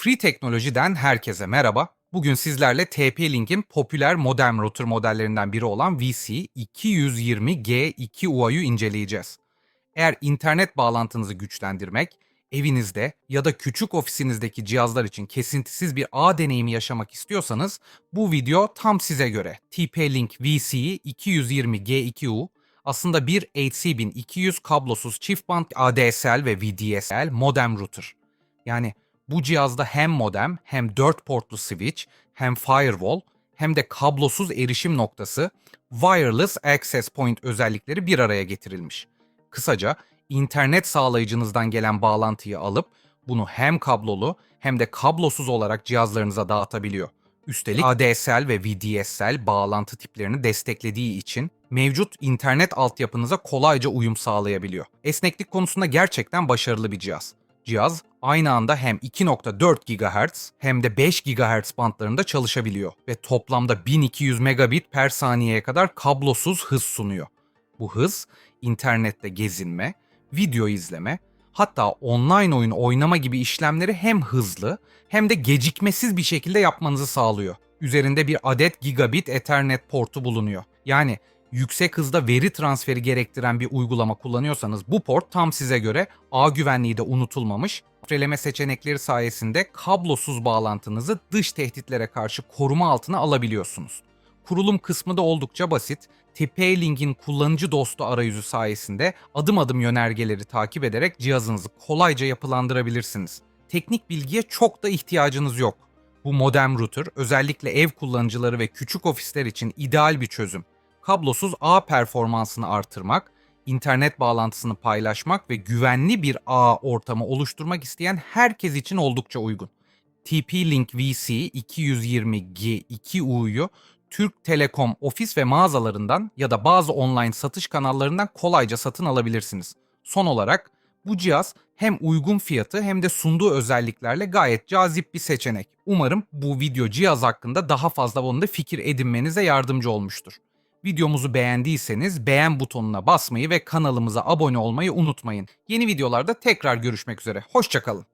Free Teknoloji'den herkese merhaba. Bugün sizlerle TP-Link'in popüler modem router modellerinden biri olan VC220G2UA'yı inceleyeceğiz. Eğer internet bağlantınızı güçlendirmek, evinizde ya da küçük ofisinizdeki cihazlar için kesintisiz bir ağ deneyimi yaşamak istiyorsanız bu video tam size göre. TP-Link VC220G2U aslında bir HC1200 kablosuz çift band ADSL ve VDSL modem router. Yani bu cihazda hem modem hem 4 portlu switch hem firewall hem de kablosuz erişim noktası wireless access point özellikleri bir araya getirilmiş. Kısaca internet sağlayıcınızdan gelen bağlantıyı alıp bunu hem kablolu hem de kablosuz olarak cihazlarınıza dağıtabiliyor. Üstelik ADSL ve VDSL bağlantı tiplerini desteklediği için mevcut internet altyapınıza kolayca uyum sağlayabiliyor. Esneklik konusunda gerçekten başarılı bir cihaz. Cihaz aynı anda hem 2.4 GHz hem de 5 GHz bantlarında çalışabiliyor ve toplamda 1200 megabit per saniyeye kadar kablosuz hız sunuyor. Bu hız internette gezinme, video izleme, hatta online oyun oynama gibi işlemleri hem hızlı hem de gecikmesiz bir şekilde yapmanızı sağlıyor. Üzerinde bir adet gigabit Ethernet portu bulunuyor. Yani yüksek hızda veri transferi gerektiren bir uygulama kullanıyorsanız bu port tam size göre ağ güvenliği de unutulmamış. Şifreleme seçenekleri sayesinde kablosuz bağlantınızı dış tehditlere karşı koruma altına alabiliyorsunuz. Kurulum kısmı da oldukça basit. TP-Link'in kullanıcı dostu arayüzü sayesinde adım adım yönergeleri takip ederek cihazınızı kolayca yapılandırabilirsiniz. Teknik bilgiye çok da ihtiyacınız yok. Bu modem router özellikle ev kullanıcıları ve küçük ofisler için ideal bir çözüm. Kablosuz ağ performansını artırmak, internet bağlantısını paylaşmak ve güvenli bir ağ ortamı oluşturmak isteyen herkes için oldukça uygun. TP-Link VC 220G2U'yu Türk Telekom ofis ve mağazalarından ya da bazı online satış kanallarından kolayca satın alabilirsiniz. Son olarak bu cihaz hem uygun fiyatı hem de sunduğu özelliklerle gayet cazip bir seçenek. Umarım bu video cihaz hakkında daha fazla konuda fikir edinmenize yardımcı olmuştur. Videomuzu beğendiyseniz beğen butonuna basmayı ve kanalımıza abone olmayı unutmayın. Yeni videolarda tekrar görüşmek üzere. Hoşçakalın.